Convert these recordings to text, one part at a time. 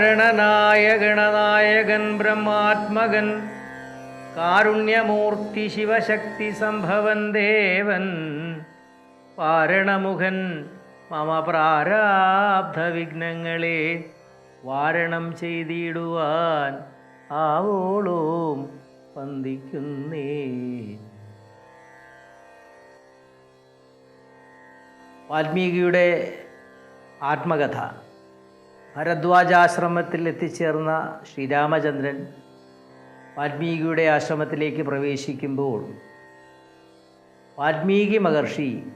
കാരണനായ ഗണനായകൻ ബ്രഹ്മാത്മകൻ കാരുണ്യമൂർത്തി ശിവശക്തി സംഭവൻ ദേവൻ പാരണമുഖൻ മമ പ്രാരാബ്ധ വിഘ്നങ്ങളെ വാരണം ചെയ്തിടുവാൻ ആവോളോം വന്ദിക്കുന്നേ. വാൽമീകിയുടെ ആത്മകഥ. ഭരദ്വാജാശ്രമത്തിൽ എത്തിച്ചേർന്ന ശ്രീരാമചന്ദ്രൻ വാൽമീകിയുടെ ആശ്രമത്തിലേക്ക് പ്രവേശിക്കുമ്പോൾ വാൽമീകി മഹർഷി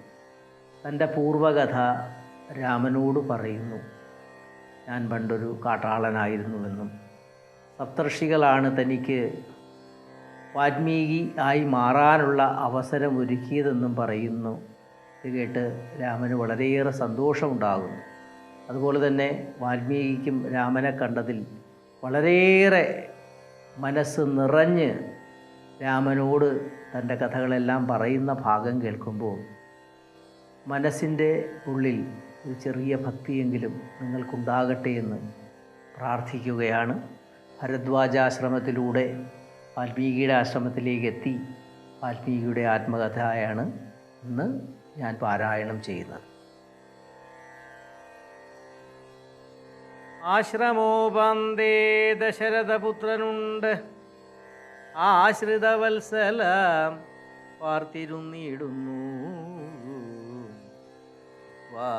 തന്റെ പൂർവകഥ രാമനോട് പറയുന്നു. ഞാൻ പണ്ടൊരു കാട്ടാളനായിരുന്നുവെന്നും സപ്തർഷികളാണ് തനിക്ക് വാൽമീകി ആയി മാറാനുള്ള അവസരം ഒരുക്കിയതെന്നും പറയുന്നു. ഇത് കേട്ട് രാമന് വളരെയേറെ സന്തോഷമുണ്ടാകുന്നു. അതുപോലെ തന്നെ വാൽമീകിക്കും രാമനെ കണ്ടതിൽ വളരെയേറെ മനസ്സ് നിറഞ്ഞ് രാമനോട് തന്റെ കഥകളെല്ലാം പറയുന്ന ഭാഗം കേൾക്കുമ്പോൾ മനസ്സിന്റെ ഉള്ളിൽ ഒരു ചെറിയ ഭക്തിയെങ്കിലും നിങ്ങൾക്കുണ്ടാകട്ടെ എന്ന് പ്രാർത്ഥിക്കുകയാണ്. ഭരദ്വാജാശ്രമത്തിലൂടെ വാൽമീകിയുടെ ആശ്രമത്തിലേക്ക് എത്തി വാൽമീകിയുടെ ആത്മകഥയാണ് ഇന്ന് ഞാൻ പാരായണം ചെയ്യുന്നത്. ആശ്രമോപന്തേ ദശരഥപുത്രനുണ്ട്. ആശ്രിതവത്സല പാർത്തിരുന്നിടുന്നു. വാ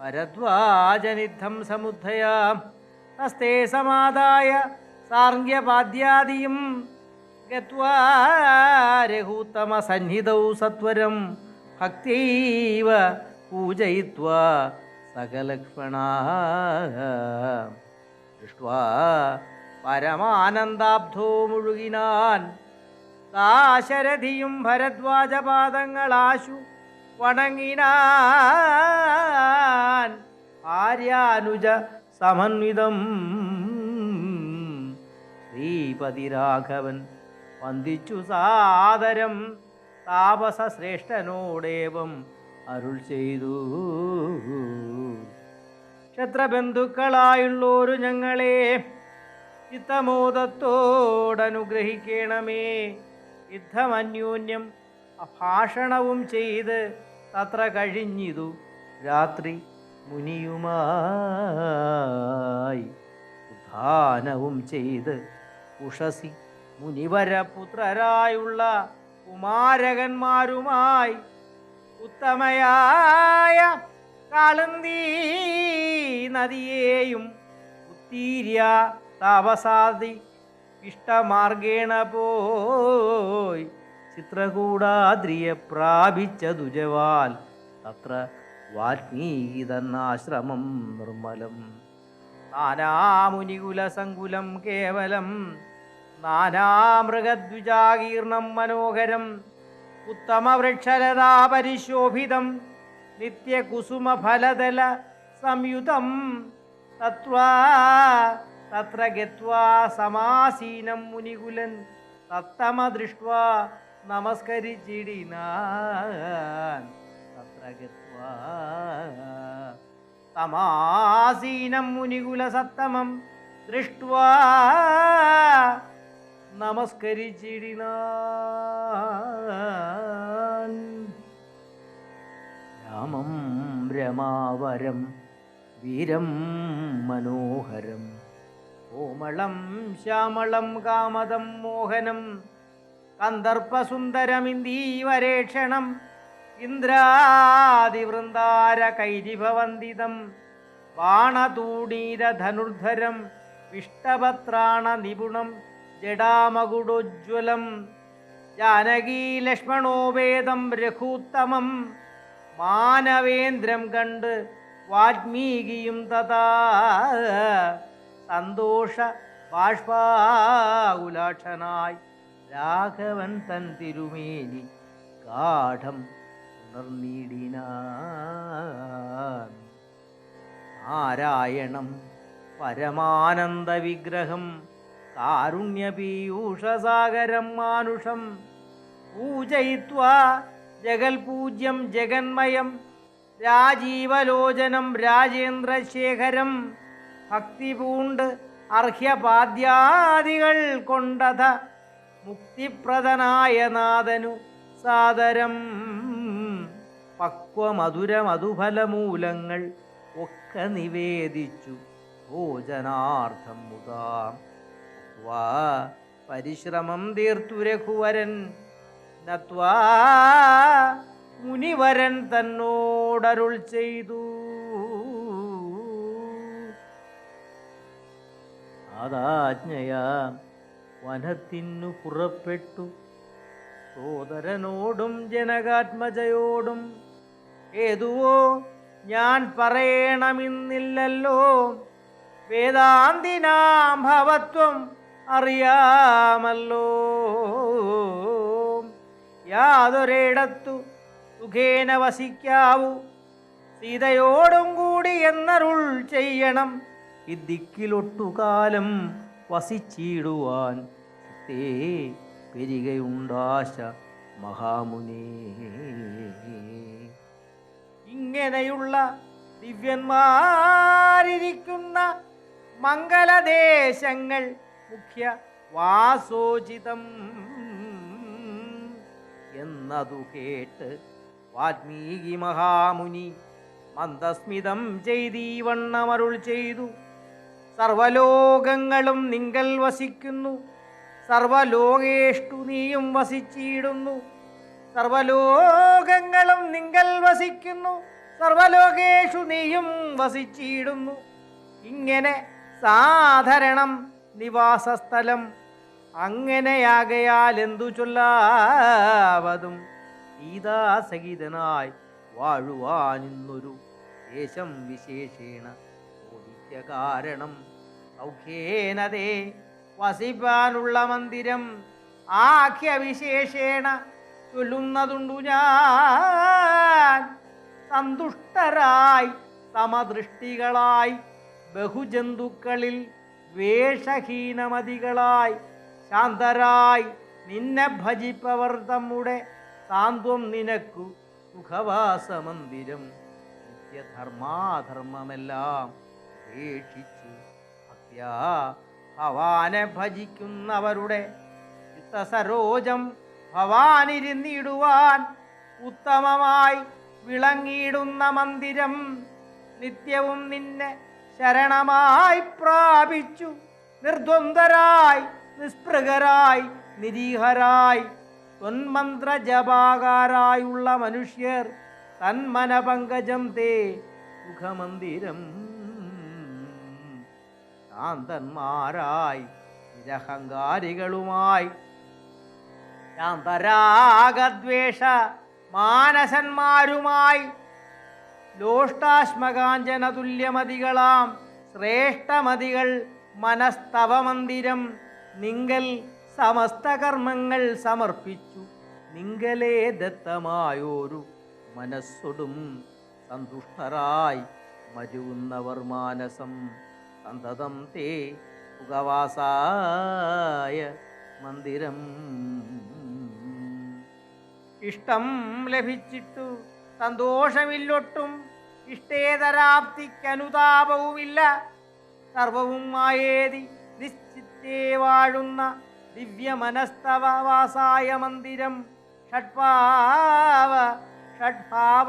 പരദ്വാജനിദ്ധം സമുദ്ധയാം ഹസ്തേ സമാദായ സാർഗ്യപാദ്യാദിയും ഗത്വാരഹൂത്തമ സന്നിധൗ സത്വരം ഭക്തൈവ പൂജയിത്വാ സകലക്ഷ്മണാ ദൃഷ്ട്വാ പരമാനന്ദാബ്ധോ മുഴുകിനാൻ. ദാശരഥിയും ഭരദ്വാജപാദങ്ങളാശു വണങ്ങിനാൻ. ആര്യാനുജ സമന്വിതം. ശ്രീപതി രാഘവൻ വന്ദിച്ചു സാദരം താപസ താപസശ്രേഷ്ഠനോടേവം അരുൾ ചെയ്തു. ക്ഷത്രബന്ധുക്കളായുള്ളോരു ഞങ്ങളെ. ചിത്തമോദത്തോടനുഗ്രഹിക്കണമേ യുദ്ധമന്യോന്യം അഭാഷണവും ചെയ്ത് തത്ര കഴിഞ്ഞിതു രാത്രി മുനിയുമായി. ഉദ്ധാനവും ചെയ്ത് ഉഷസി മുനിവരപുത്രരായുള്ള കുമാരകന്മാരുമായി ഉത്തമയായ കാളന്തി നദിയേയും ഉത്തീര്യ താപസാദി ഇഷ്ടമാർഗേണ പോയി. ചിത്രകൂടാദ്രിയെ പ്രാപിച്ച ദുജവാൽ തത്ര വാത്മീതന്നാശ്രമം നിർമ്മലം. നാനാമുനികുലസങ്കുലം കേവലം നാനാമൃഗദ്വിജാകീർണം മനോഹരം ഉത്തമവൃക്ഷലതാ പരിശോഭിതം നിത്യകുസുമഫലതല സംയുതം. തത്ര ഗത്വാ സമാസീനം മുനികുലൻ. തത്തമ ദൃഷ്ട തമാസീനം മുനികുല സത്തമം. ദൃഷ്ട്വാ നമസ്കരിച്ചിടിനാൻ. രാമം രമാവരം വീരം മനോഹരം. കോമളം ശ്യാമളം കാമദം മോഹനം കന്ദർപ്പസുന്ദരമിന്ദീവരേക്ഷണം ഇന്ദ്രാതിവൃന്ദാര കൈരിഭവന്തിതം ബാണതൂണീരധനുർധരം വിഷ്ടപത്രാണ നിപുണം ജഡാമകുടോജ്വലം ജാനകീ ലക്ഷ്മണോപേതം രഘൂത്തമം മാനവേന്ദ്രം കണ്ട് വാൽമീകിയും തഥാ സന്തോഷ ബാഷ്പാകുലാക്ഷനായി രാഘവൻ തൻ തിരുമേനി ഗാഠം ഉണർന്നിടിനാൻ. നാരായണം പരമാനന്ദ വിഗ്രഹം കാരുണ്യപീയൂഷസാഗരം മാനുഷം പൂജയിത്വാ ജഗൽപൂജ്യം ജഗന്മയം രാജീവലോചനം രാജേന്ദ്രശേഖരം ഭക്തിപൂണ്ട് അർഹ്യപാദ്യാദികൾ കൊണ്ടത മുക്തിപ്രദനായ നാഥനു സാദരം. പക്വമധുരമധുഫലമൂലങ്ങൾ ഒക്കെ നിവേദിച്ചു ഭോജനാർത്ഥം മുതാം. പരിശ്രമം തീർത്തു രഘുവരൻ. നത്വാ മുനിവരൻ തന്നോടരുൾ ചെയ്തു. അതാജ്ഞയാ വനത്തിനു പുറപ്പെട്ടു. സോദരനോടും ജനകാത്മജയോടും ഏതുവോ ഞാൻ പറയണമെന്നില്ലല്ലോ. വേദാന്തിനാം ഭവത്വം അറിയാമല്ലോ. യാതൊരിടത്തു സുഖേന വസിക്കാവൂ. സീതയോടും കൂടി എന്നരുൾ ചെയ്യണം. ഇദ്ദിക്കിലൊട്ടുകാലം വസിച്ചിടുവാൻ തേ പെരികയുണ്ടാശ മഹാമുനേ. ഇങ്ങനെയുള്ള ദിവ്യന്മാരിരിക്കുന്ന മംഗലദേശങ്ങൾ മുഖ്യ വാസോചിതം എന്നതു കേട്ട് വാൽമീകി മഹാമുനി മന്ദസ്മിതം ചെയ്തീവണ്ണമരുൾ ചെയ്തു. സർവലോകങ്ങളും നിങ്കൽ വസിക്കുന്നു. സർവലോകേഷ്ടു നീയും വസിച്ചിടുന്നു. സർവലോകങ്ങളും നിങ്കൽ വസിക്കുന്നു. സർവലോകേഷു നീയും വസിച്ചിടുന്നു. ഇങ്ങനെ സാധാരണം നിവാസസ്ഥലം അങ്ങനെയാകയാൽ എന്തു ചൊല്ലാവതും വാഴുവാൻ വാഴുവാനിന്നൊരു ദേശം വിശേഷേണ ബോധിക്ക കാരണം സൗഖ്യേനതേ വസിപ്പാനുള്ള മന്ദിരം ആഖ്യവിശേഷേണ ചൊല്ലുന്നതുണ്ടു ഞാൻ. സന്തുഷ്ടരായി സമദൃഷ്ടികളായി ബഹുജന്തുക്കളിൽ വേഷഹീനമതികളായി ശാന്തരായി നിന്നെ ഭജിപ്പവർ തമ്മുടെ. സാന്ത്വം നിനക്കു സുഖവാസമന്ദിരം. നിത്യധർമാധർമ്മമെല്ലാം ഉപേക്ഷിച്ചു ഭക്യാ ഭവാനെ ഭജിക്കുന്നവരുടെ ചിത്തസരോജം ഭവാനിരുന്നിടുവാൻ ഉത്തമമായി വിളങ്ങിയിടുന്ന മന്ദിരം നിത്യവും നിന്നെ ശരണമായി പ്രാപിച്ചു. നിർദ്വന്ദ്വരായി നിസ്പൃഹരായി നിരീഹരായി ത്വന്മന്ത്ര ജപാകാരായുള്ള മനുഷ്യർ തന്മനപങ്കജം തേ സുഖമന്ദിരം. ശാന്തന്മാരായി നിരഹങ്കാരികളുമായി ശാന്തരാഗദ്വേഷ മാനസന്മാരുമായി ലോഷ്ടാശ്മകാഞ്ചന തുല്യമതികളാം ശ്രേഷ്ഠമതികൾ മനസ്തവമന്ദിരം. നിങ്കൽ സമസ്ത കർമ്മങ്ങൾ സമർപ്പിച്ചു. നിങ്കലേ ദത്തമായോരു മനസ്സൊടും സന്തുഷ്ടരായി മരുവുന്നവർ മാനസം. സന്തതം തേ സുഖവാസായ മന്ദിരം. ഇഷ്ടം ലഭിച്ചിട്ടു സന്തോഷമില്ലൊട്ടും. ഇഷ്ടേതരാപ്തിക്കനുതാപവുമില്ല. സർവവും മായേതി നിശ്ചിത്തേ വാഴുന്ന ദിവ്യമനസ്തവവാസായ മന്ദിരം. ഷഡ്ഭാവ ഷഡ്ഭാവ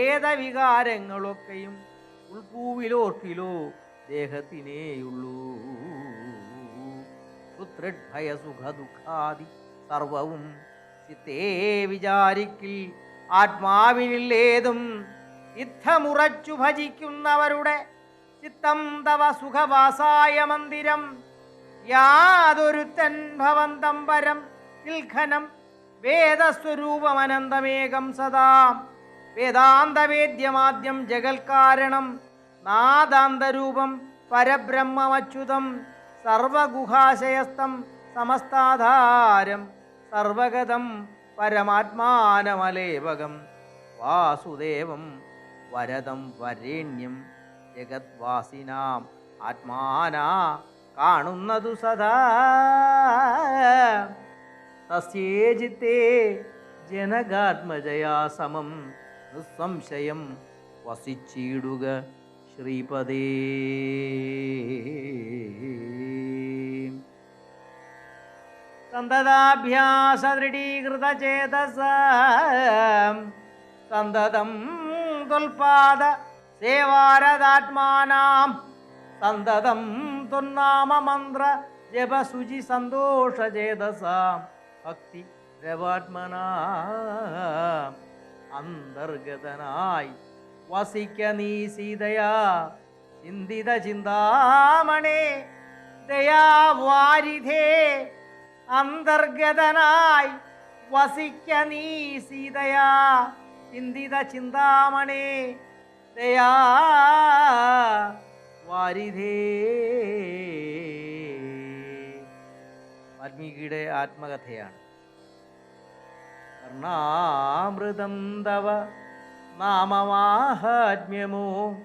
ഏതവികാരങ്ങളൊക്കെയും ഉൾപൂവിലോട്ടിലോ ദേഹത്തിനേയുള്ളൂ. സുതൃഡ്ഭയ സുഖ ദുഃഖാദി സർവവും ചിത്തേ വിചാരിക്കിൽ ആത്മാവിനില്ലേതും. യുദ്ധമുറച്ചു ഭജിക്കുന്നവരുടെ ചിത്തം തവ സുഖവാസായ മന്ദിരം. യാതൊരുത്തൻ ഭവന്തം പരം ഇൽഖനം വേദസ്വരൂപമനന്തമേകം സദാ. വേദാന്തവേദ്യമാദ്യം ജഗൽക്കാരണം നാദാന്തരൂപം പരബ്രഹ്മമച്യുതം സർവഗുഹാശയസ്തം സമസ്താധാരം സർവഗതം പരമാത്മാനമലേപകം. വാസുദേവം വരദം വരേണ്യം ജഗദ്വാസിനാം ആത്മാനാ കാണുന്നതു സദാ. തസ്യേജിത്തെ ജനകാത്മജയാ സമം നിസ്സംശയം വസിച്ചിടുക ശ്രീപദേ. സന്തതാഭ്യാസദൃഢീകൃതചേതസ. സന്തതം തുൽപാദ സേവാരതാത്മാനാം സന്തതം തൊന്നാമമന്ത്ര സന്തോഷ സന്തോഷചേതസാം ഭക്തി രവാത്മനാ. അന്തർഗതനായി വസിക്ക നീ സീതയാ. ചിന്തിത ചിന്താമണേ ദയാവാരിധേ അന്തർഗതനായി വസിക്ക നീ സീതയാ. ചിന്തിത ചിന്താമണേ ദയാ. വാരിധേ. വാൽമീകിയുടെ ആത്മകഥയാണ്. കർണാമൃതം തവ നാമമാഹാത്മ്യമോ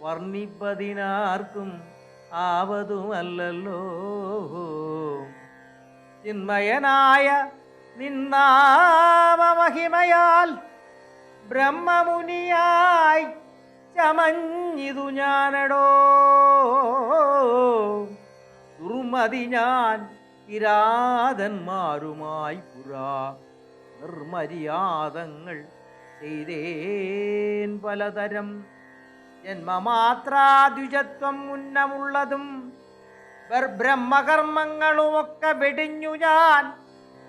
വർണിപ്പതിനാർക്കും ആവതുമല്ലല്ലോ. ചിന്മയനായ നിന്നാമമഹിമയാൽ ബ്രഹ്മമുനിയായി ചമഞ്ഞിതു ഞാനടോ. ദുർമതി ഞാൻ കിരാതന്മാരുമായി പുരാ. നിർമര്യാദങ്ങൾ ചെയ്തേൻ പലതരം. ജന്മമാത്രാദ്വിജത്വം ഉന്നമുള്ളതും ബ്രഹ്മകർമ്മങ്ങളുമൊക്കെ വെടിഞ്ഞു ഞാൻ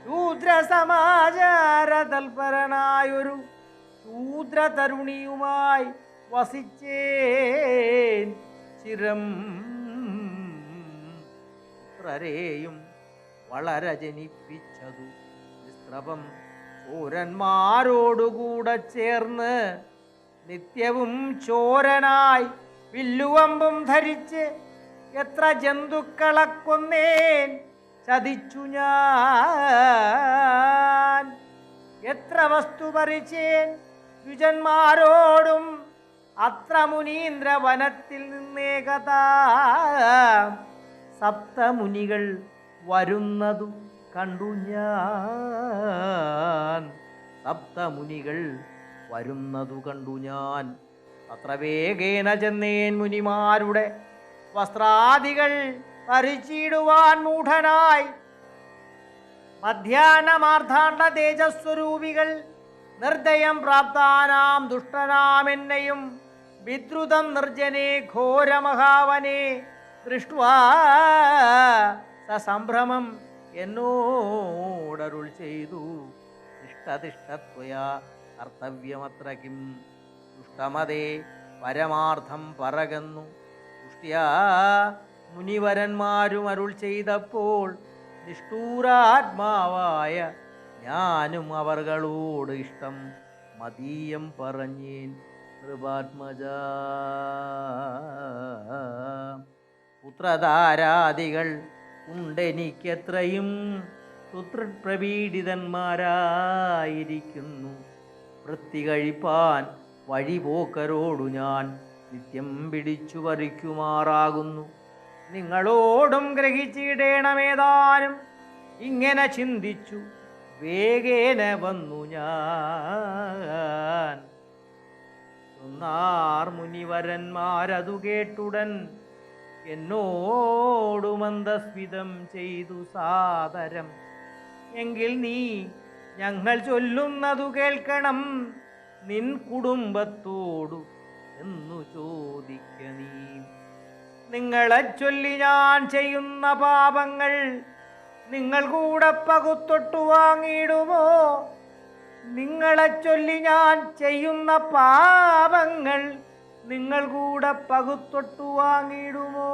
ശൂദ്രസമാചാര തൽപരനായൊരു ശൂദ്ര തരുണിയുമായി വസിച്ചേൻ ചിരം പുത്രരെയും വളരെ ജനിപ്പിച്ചതു. വിസ്ത്രപം ചോരന്മാരോടുകൂടെ ചേർന്ന് നിത്യവും ചോരനായി വില്ലുവമ്പും ധരിച്ച് എത്ര ജന്തുക്കളെ കൊന്നേൻ ചതിച്ചു ഞാൻ. എത്ര വസ്തു പറിച്ചേൻ ദ്വിജന്മാരോടും അത്ര മുനീന്ദ്ര വനത്തിൽ സപ്തമുനികൾ വരുന്നതു കണ്ടു ഞാൻ. സപ്തമുനികൾ വരുന്നതു കണ്ടു ഞാൻ. അത്ര വേഗേന ചെന്നേൻ മുനിമാരുടെ വസ്ത്രാദികൾ പരിചീടുവാൻ മൂഢനായി. മധ്യാഹ്നമാർദ്ധാണ്ഡ തേജസ്വരൂപികൾ നിർദ്ദയം പ്രാപ്താനാം ദുഷ്ടനാമെന്നെയും വിദ്രുതം നിർജനെ ഘോരമഹാവനെ. ദൃഷ്ട്വാ സംഭ്രമം എന്നോടരുൾ ചെയ്തു. ഇഷ്ടതിഷ്ടത്വയാ കർത്തവ്യമത്ര കിം. ദുഷ്ടമതേ പരമാർത്ഥം പറകന്നു. ദുഷ്ട്യാ മുനിവരന്മാരും അരുൾ ചെയ്തപ്പോൾ നിഷ്ഠൂരാത്മാവായ ഞാനും അവർകളോട് ഇഷ്ടം മതീയം പറഞ്ഞേൻ. നൃപാത്മജ പുത്രധാരാദികൾ ഉണ്ടെനിക്കെത്രയും സുതൃപ്രപീഡിതന്മാരായിരിക്കുന്നു വൃത്തി കഴിപ്പാൻ വഴിപോക്കരോടു ഞാൻ നിത്യം പിടിച്ചു പറിക്കുമാറാകുന്നു. നിങ്ങളോടും ഗ്രഹിച്ചിടേണമേതാനും ഇങ്ങനെ ചിന്തിച്ചു. വേഗേന വന്നു ഞാൻ. ഒന്നാർ മുനിവരന്മാരതു കേട്ടുടൻ എന്നോടു മന്ദസ്മിതം ചെയ്തു സാദരം. എങ്കിൽ നീ ഞങ്ങൾ ചൊല്ലുന്നതു കേൾക്കണം നിൻ കുടുംബത്തോടു എന്നു ചോദിക്ക നീ. നിങ്ങളെ ചൊല്ലി ഞാൻ ചെയ്യുന്ന പാപങ്ങൾ നിങ്ങൾ കൂടെ പകുത്തൊട്ടു വാങ്ങിയിടുമോ? നിങ്ങളെ ചൊല്ലി ഞാൻ ചെയ്യുന്ന പാപങ്ങൾ നിങ്ങൾ കൂടെ പകുത്തൊട്ടു വാങ്ങിയിടുമോ?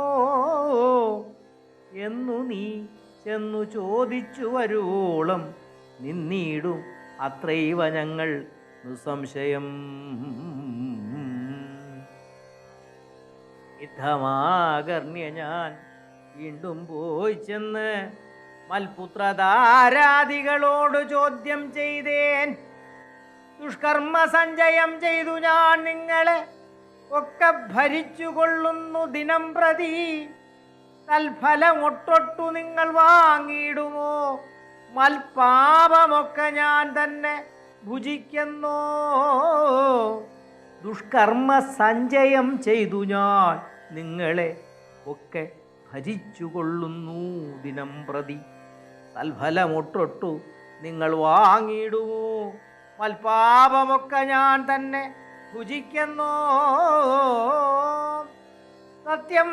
എന്നു നീ ചെന്നു ചോദിച്ചു വരുവോളം നിന്നീടും അത്രൈവ ഞങ്ങൾ നിസ്സംശയം. യുദ്ധമാകർണ്യ ഞാൻ വീണ്ടും പോയി ചെന്ന് മൽപുത്രധാരാദികളോട് ചോദ്യം ചെയ്തേൻ. ദുഷ്കർമ്മ സഞ്ചയം ചെയ്തു ഞാൻ നിങ്ങളെ ഒക്കെ ഭരിച്ചു കൊള്ളുന്നു ദിനം പ്രതി. തൽഫലം ഒട്ടൊട്ടു നിങ്ങൾ വാങ്ങിയിടുമോ? മൽപാപമൊക്കെ ഞാൻ തന്നെ ഭുജിക്കുന്നോ. ദുഷ്കർമ്മ സഞ്ചയം ചെയ്തു ഞാൻ നിങ്ങളെ ഒക്കെ ഭരിച്ചുകൊള്ളുന്നു ദിനം പ്രതി. തൽഫലമൊട്ടൊട്ടു നിങ്ങൾ വാങ്ങിയിടുമോ? മൽപാപമൊക്കെ ഞാൻ തന്നെ ഭുജിക്കുന്നോ. സത്യം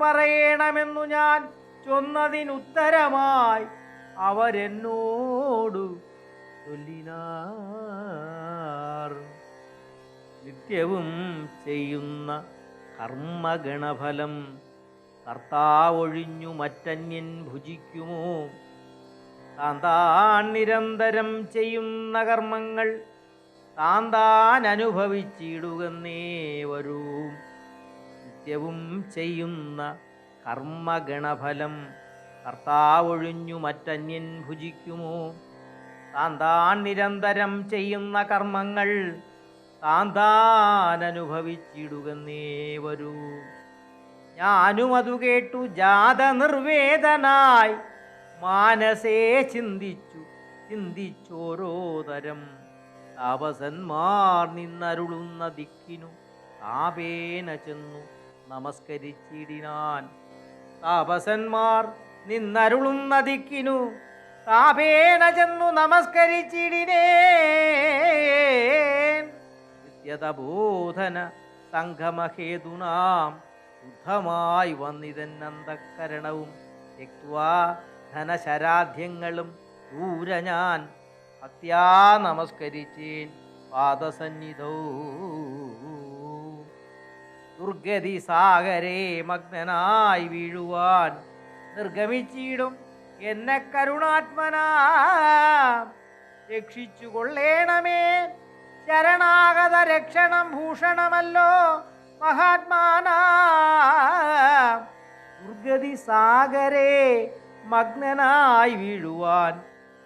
പറയണമെന്നു ഞാൻ ചൊന്നതിനുത്തരമായി അവരെന്നോടു ചൊല്ലിനാർ. നിത്യവും ചെയ്യുന്ന കർമ്മഗണഫലം കർത്താവൊഴിഞ്ഞു മറ്റന്യൻ ഭുജിക്കുമോ? താൻ നിരന്തരം ചെയ്യുന്ന കർമ്മങ്ങൾ താൻ താൻ അനുഭവിച്ചിടുകന്നേ വരൂ. നിത്യവും ചെയ്യുന്ന കർമ്മഗണഫലം കർത്താവൊഴിഞ്ഞു മറ്റന്യൻ ഭുജിക്കുമോ? താൻ താൻ നിരന്തരം ചെയ്യുന്ന കർമ്മങ്ങൾ താൻ താൻ അനുഭവിച്ചിടുകന്നേ വരൂ. ഞാനും അതു കേട്ടു ജാത നിർവേദനായി മാനസേ ചിന്തിച്ചു ചിന്തിച്ചോരോ തരം താപസന്മാർ നിന്നരുളുന്ന ദിക്കിനു താപേന ചെന്നു നമസ്കരിച്ചിടിനാൻ. താപസന്മാർ നിന്നരുളുന്ന ദിക്കിനു താപേന ചെന്നു നമസ്കരിച്ചിടിനേ നിത്യതബോധന സംഘമഹേതുനാം ശുദ്ധമായി വന്നിതന്നന്തക്കരണവും തെക്വാ ധനശരാധ്യങ്ങളും ദൂര ഞാൻ ഭക്ത്യാ നമസ്കരിച്ചേൻ പാദസന്നിധൗ. ദുർഗതി സാഗരേ മഗ്നനായി വീഴുവാൻ നിർഗമിച്ചിടും എന്നെ കരുണാത്മനാ. രക്ഷിച്ചു കൊള്ളേണമേ. ശരണാഗത രക്ഷണം ഭൂഷണമല്ലോ മഹാത്മാനാ. ദുർഗതി സാഗരേ മഗ്നനായി വീഴുവാൻ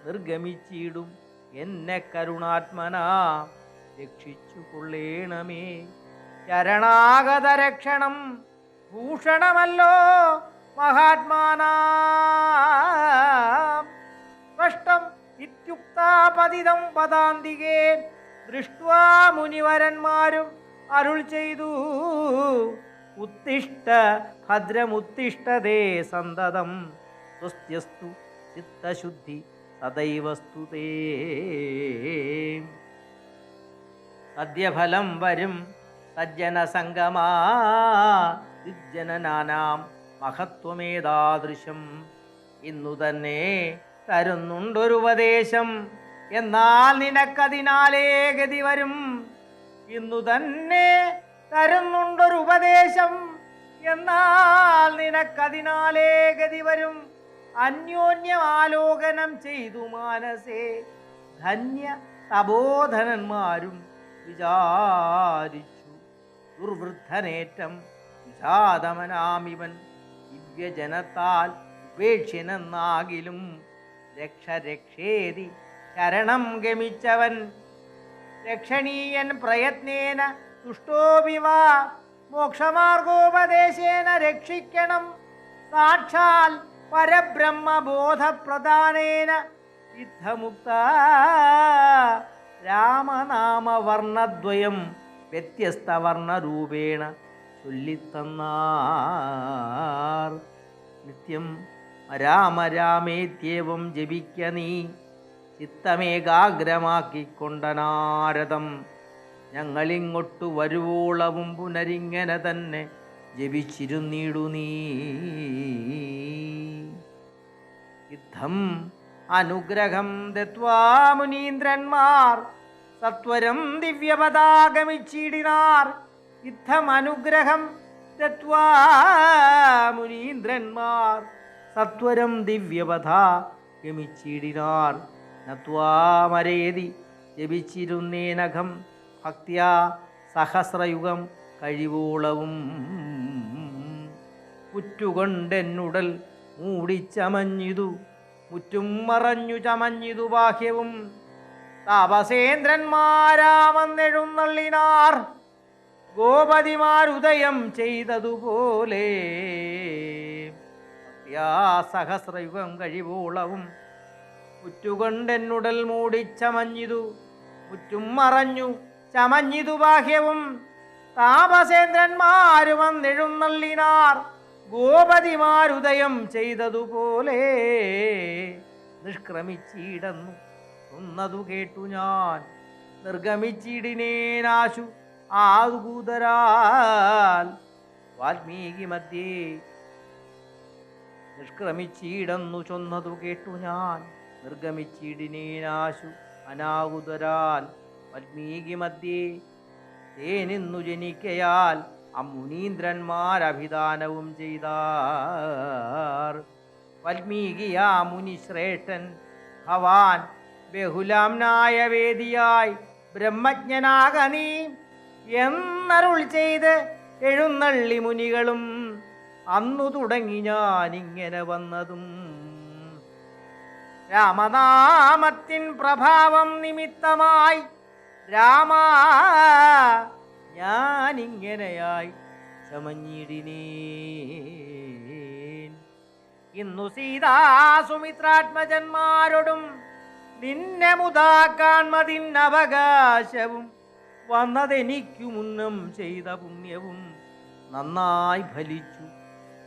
നിർഗമിച്ചിടും എന്നെ കരുണാത്മനാ. രക്ഷിച്ചു കൊള്ളേണമേ ശരണാഗത രക്ഷണം ഭൂഷണമല്ലോ മഹാത്മാനാ. സ്പഷ്ടം ഇത്യുക്താപതിതം പദാന്തികേ ദൃഷ്ട്വാ മുനിവരന്മാരും അരുൾ ചെയ്തു. ഉത്തിഷ്ട ഭദ്രമുത്തിഷ്ടതേ സന്തതം. സ്വസ്ത്യസ്തു ചിത്തശുദ്ധി സദൈവസ്തു സദ്യഫലം വരും സജ്ജന സംഗമാ ദിജ്ജനനാനാം മഹത്വമേതാദൃശം. ഇന്നു തന്നെ തരുന്നുണ്ടൊരുപദേശം എന്നാൽ നിനക്കതിനാലേ ഗതി വരും. ഇന്നു തന്നെ തരുന്നുണ്ടൊരുപദേശം എന്നാൽ നിനക്കതിനാലേ ഗതി വരും. അന്യോന്യം ആലോകനം ചെയ്തു മാനസേ. ധന്യ തപോധനന്മാരും വിചാരിച്ചു. ദുർവൃദ്ധനേറ്റം വിഷാദമനാമിവൻ ദിവ്യജനത്താൽ ഉപേക്ഷിനെന്നാകിലും രക്ഷ രക്ഷേതി ശരണം ഗമിച്ചവൻ. രക്ഷണീയൻ പ്രയത്നേന തുഷ്ടോപിവ മോക്ഷമാർഗോപദേശേന രക്ഷിക്കണം. സാക്ഷാൽ പരബ്രഹ്മബോധപ്രദാനേന സിദ്ധമുക്ത രാമനാമവർണദ്വയം വ്യത്യസ്തവർണരൂപേണ ചൊല്ലിത്തന്നാർ. നിത്യം രാമ രാമേത്യവം ജപിക്ക നീ ചിത്തമേകാഗ്രമാക്കിക്കൊണ്ടനാരദം ഞങ്ങളിങ്ങോട്ടു വരുവോളവും പുനരിങ്ങനെ തന്നെ ജപിച്ചിരുന്നിടു നീ. യുദ്ധം അനുഗ്രഹം ദത്വാ മുനീന്ദ്രന്മാർ. സത്വരം ദിവ്യപതാഗമിച്ചിടിനാർ യുദ്ധം അനുഗ്രഹം ദത്വാ മുനീന്ദ്രന്മാർ. സത്വരം ദിവ്യപഥ ഗമിച്ചിടിനാർ നത്വാമരേതി ജപിച്ചിരുന്നേനഖം ഭക്തിയാ സഹസ്രയുഗം കഴിവോളവും. പുറ്റുകൊണ്ടെന്നുടൽ മൂടിച്ചമഞ്ഞിതു മുറ്റും മറഞ്ഞു ചമഞ്ഞിതു ബാഹ്യവും. താപസേന്ദ്രന്മാരാമെന്നെഴുന്നള്ളിനാർ ഗോപതിമാരുദയം ചെയ്തതുപോലെ. സഹസ്രയുഗം കഴിവോളവും. മുറ്റുകൊണ്ടെന്നുടൽ മൂടിച്ചമഞ്ഞിതു മുറ്റും മറഞ്ഞു ചമഞ്ഞിതു ബാഹ്യവും. താപസേന്ദ്രന്മാരു വന്നെഴുന്നള്ളിനാർ ഗോപതിമാരുദയം ചെയ്തതുപോലെ നിഷ്ക്രമിച്ചിടന്നു. ഒന്നതു കേട്ടു ഞാൻ. നിർഗമിച്ചിടിനേനാശു ആകൂതരാൽ. വാൽമീകി മധ്യേ നിഷ്ക്രമിച്ചിടന്നു ചൊന്നതു കേട്ടു ഞാൻ. നിർഗമിച്ചിടിനേനാശു അനാകുതരാൽ. വാൽമീകി മധ്യേ തേനിന്നു ജനിക്കയാൽ അമുനീന്ദ്രന്മാരഭിദാനവും ചെയ്താർ. മുനി മുനിശ്രേഷ്ഠൻ ഭവാൻ ബഹുലാംനായ വേദിയായി ബ്രഹ്മജ്ഞനാക നീ എന്നരുൾ ചെയ്ത് എഴുന്നള്ളി മുനികളും അന്നു തുടങ്ങി ഞാൻ ഇങ്ങനെ വന്നതും. രാമനാമത്തിൻ പ്രഭാവം നിമിത്തമായി രാമ ഞാനിങ്ങനെയായി ചമഞ്ഞിടിനീ ഇന്നു സീതാസുമിത്രാത്മജന്മാരോടും നിന്നെ മുതാക്കാൺമതിൻ അവകാശവും വന്നതെനിക്കു മുന്നം ചെയ്ത പുണ്യവും നന്നായി ഫലിച്ചു.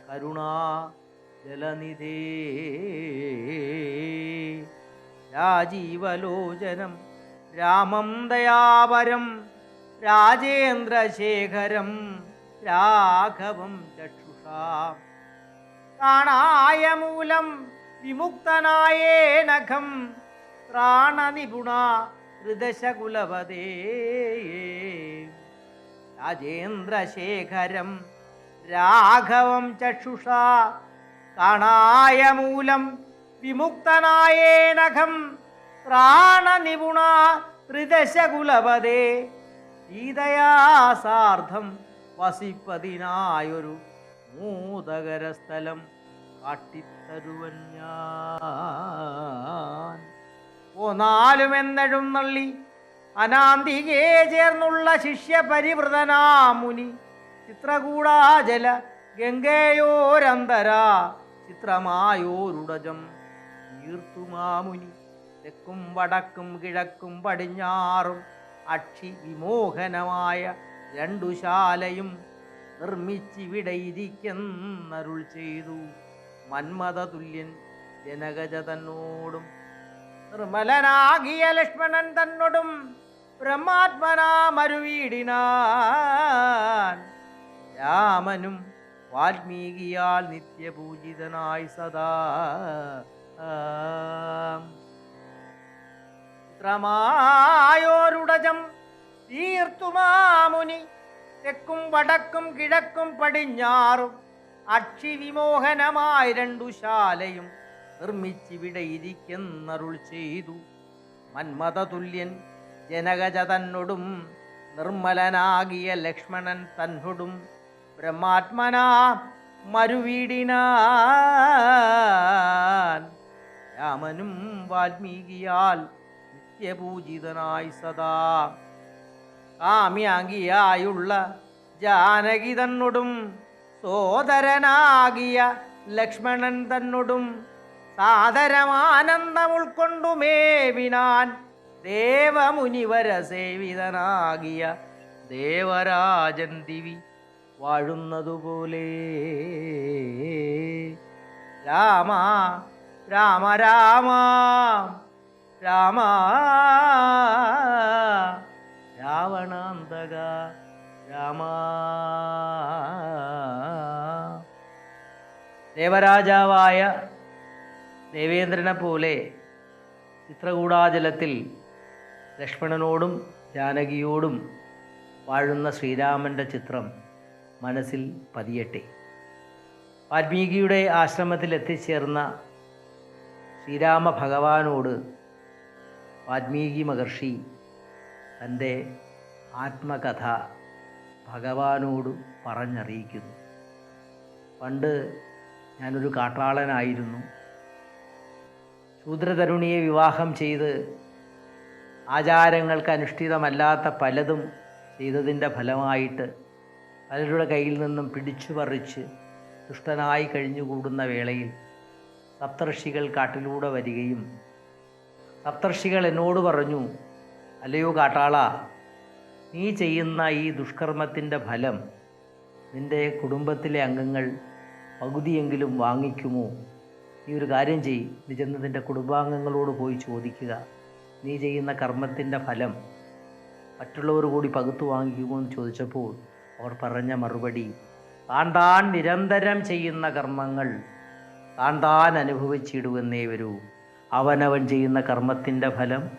കരുണാ ജലനിധേ. രാജീവലോചനം രാമം ദയാപരം രാജേന്ദ്രശേഖരം രാഘവം ചക്ഷുഷാ. കാണായ മൂലം വിമുക്തനായേ നഖം പ്രാണനിപുണ ഹൃദശകുലപതേ രാജേന്ദ്രശേഖരം രാഘവം ചക്ഷുഷ. കാണായ മൂലം വിമുക്തനായേ നഖം പ്രാണനിപുണ ത്രിദശകുലപതേ. ഗീതയാസാർത്ഥം വസിപ്പതിനായൊരു മൂതകര സ്ഥലം കാട്ടിത്തരുവൻ ഞാൻ. പോന്നാലുമെന്നഴും നള്ളി അനാന്തികേ ചേർന്നുള്ള ശിഷ്യ പരിവൃതനാമുനി ചിത്രകൂടാജല ഗംഗയോരന്തര ചിത്രമായോരുടജം തീർത്തുമാമുനി തെക്കും വടക്കും കിഴക്കും പടിഞ്ഞാറും അക്ഷി വിമോഹനമായ രണ്ടു ശാലയും നിർമ്മിച്ചിവിടെയിരിക്കുന്നരുൾ ചെയ്തു. മന്മത തുല്യൻ ജനകജ തന്നോടും നിർമ്മലനാകിയ ലക്ഷ്മണൻ തന്നോടും ബ്രഹ്മാത്മനാ മരുവീടിനാൻ. രാമനും വാൽമീകിയാൽ നിത്യപൂജിതനായി സദാ. ചിത്രമായോരുടജം തീർത്തുമാമുനി തെക്കും വടക്കും കിഴക്കും പടിഞ്ഞാറും അക്ഷിവിമോഹനമായ രണ്ടു ശാലയും നിർമ്മിച്ചിവിടെ ഇരിക്കുന്നരുൾ ചെയ്തു. മന്മതതുല്യൻ ജനകജ തന്നൊടും നിർമ്മലനാകിയ ലക്ഷ്മണൻ തന്നൊടും ബ്രഹ്മാത്മനാ മരുവീടിനാൻ. രാമനും വാൽമീകിയാൽ നിത്യപൂജിതനായി സദാ. കാമ്യാംഗിയായുള്ള ജാനകി തന്നോടും സോദരനാകിയ ലക്ഷ്മണൻ തന്നോടും സാദരമാനന്ദം ഉൾക്കൊണ്ടുമേവിനാൻ ദേവമുനിവര സേവിതനാകിയ ദേവരാജൻ ദിവി വാഴുന്നതുപോലെ. രാമ രാമ രാമ. രാമ രാവണാന്തക രാമ. ദേവരാജാവായ ദേവേന്ദ്രനെ പോലെ ചിത്രകൂടാചലത്തിൽ ലക്ഷ്മണനോടും ജാനകിയോടും വാഴുന്ന ശ്രീരാമന്റെ ചിത്രം മനസ്സിൽ പതിയട്ടെ. വാൽമീകിയുടെ ആശ്രമത്തിൽ എത്തിച്ചേർന്ന ശ്രീരാമ ഭഗവാനോട് വാൽമീകി മഹർഷി തന്റെ ആത്മകഥ ഭഗവാനോട് പറഞ്ഞറിയിക്കുന്നു. പണ്ട് ഞാനൊരു കാട്ടാളനായിരുന്നു. ശൂദ്രതരുണിയെ വിവാഹം ചെയ്ത് ആചാരങ്ങൾക്ക് അനുഷ്ഠിതമല്ലാത്ത പലതും ചെയ്തതിന്റെ ഫലമായിട്ട് പലരുടെ കയ്യിൽ നിന്നും പിടിച്ചു പറിച്ച് ദുഷ്ടനായി കഴിഞ്ഞുകൂടുന്ന വേളയിൽ സപ്തർഷികൾ കാട്ടിലൂടെ വരികയും സപ്തർഷികൾ എന്നോട് പറഞ്ഞു അല്ലയോ കാട്ടാള നീ ചെയ്യുന്ന ഈ ദുഷ്കർമ്മത്തിന്റെ ഫലം നിന്റെ കുടുംബത്തിലെ അംഗങ്ങൾ പകുതിയെങ്കിലും വാങ്ങിക്കുമോ? നീ ഒരു കാര്യം ചെയ് നീ ചെന്ന് നിന്റെ കുടുംബാംഗങ്ങളോട് പോയി ചോദിക്കുക. നീ ചെയ്യുന്ന കർമ്മത്തിന്റെ ഫലം മറ്റുള്ളവർ കൂടി പകുത്തു വാങ്ങിക്കുമോ എന്ന് ചോദിച്ചപ്പോൾ അവർ പറഞ്ഞ മറുപടി താൻ നിരന്തരം ചെയ്യുന്ന കർമ്മങ്ങൾ താൻ താൻ അനുഭവിച്ചിടുവെന്നേ വരൂ. അവനവൻ ചെയ്യുന്ന കർമ്മത്തിന്റെ ഫലം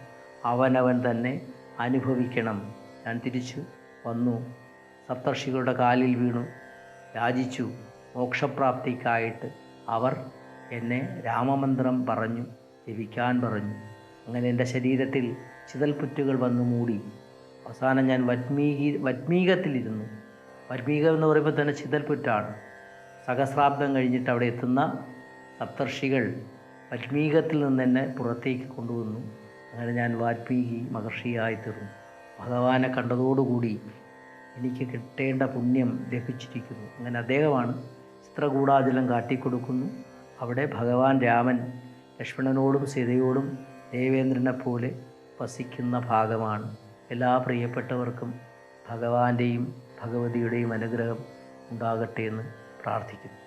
അവനവൻ തന്നെ അനുഭവിക്കണം. ഞാൻ തിരിച്ചു വന്നു. സപ്തർഷികളുടെ കാലിൽ വീണു. രാജിച്ചു മോക്ഷപ്രാപ്തിക്കായിട്ട് അവർ എന്നെ രാമമന്ത്രം പറഞ്ഞു ജപിക്കാൻ പറഞ്ഞു. അങ്ങനെ എന്റെ ശരീരത്തിൽ ചിതൽപുറ്റുകൾ വന്നു മൂടി. അവസാനം ഞാൻ വത്മീകി വത്മീകത്തിലിരുന്നു. വത്മീകം എന്ന് പറയുമ്പോൾ തന്നെ ചിതൽപുറ്റാണ്. സഹസ്രാബ്ദം കഴിഞ്ഞിട്ട് അവിടെ എത്തുന്ന സപ്തർഷികൾ വത്മീകത്തിൽ നിന്ന് എന്നെ പുറത്തേക്ക് കൊണ്ടുവന്നു. അങ്ങനെ ഞാൻ വാൽമീകി മഹർഷിയായി തീർന്നു. ഭഗവാനെ കണ്ടതോടുകൂടി എനിക്ക് കിട്ടേണ്ട പുണ്യം ലഭിച്ചിരിക്കുന്നു. അങ്ങനെ അദ്ദേഹമാണ് ചിത്രകൂടാചലം കാട്ടിക്കൊടുക്കുന്നു. അവിടെ ഭഗവാൻ രാമൻ ലക്ഷ്മണനോടും സീതയോടും ദേവേന്ദ്രനെ പോലെ വസിക്കുന്ന ഭാഗമാണ്. എല്ലാ പ്രിയപ്പെട്ടവർക്കും ഭഗവാന്റെയും ഭഗവതിയുടെയും അനുഗ്രഹം ഉണ്ടാകട്ടെ എന്ന് പ്രാർത്ഥിക്കുന്നു.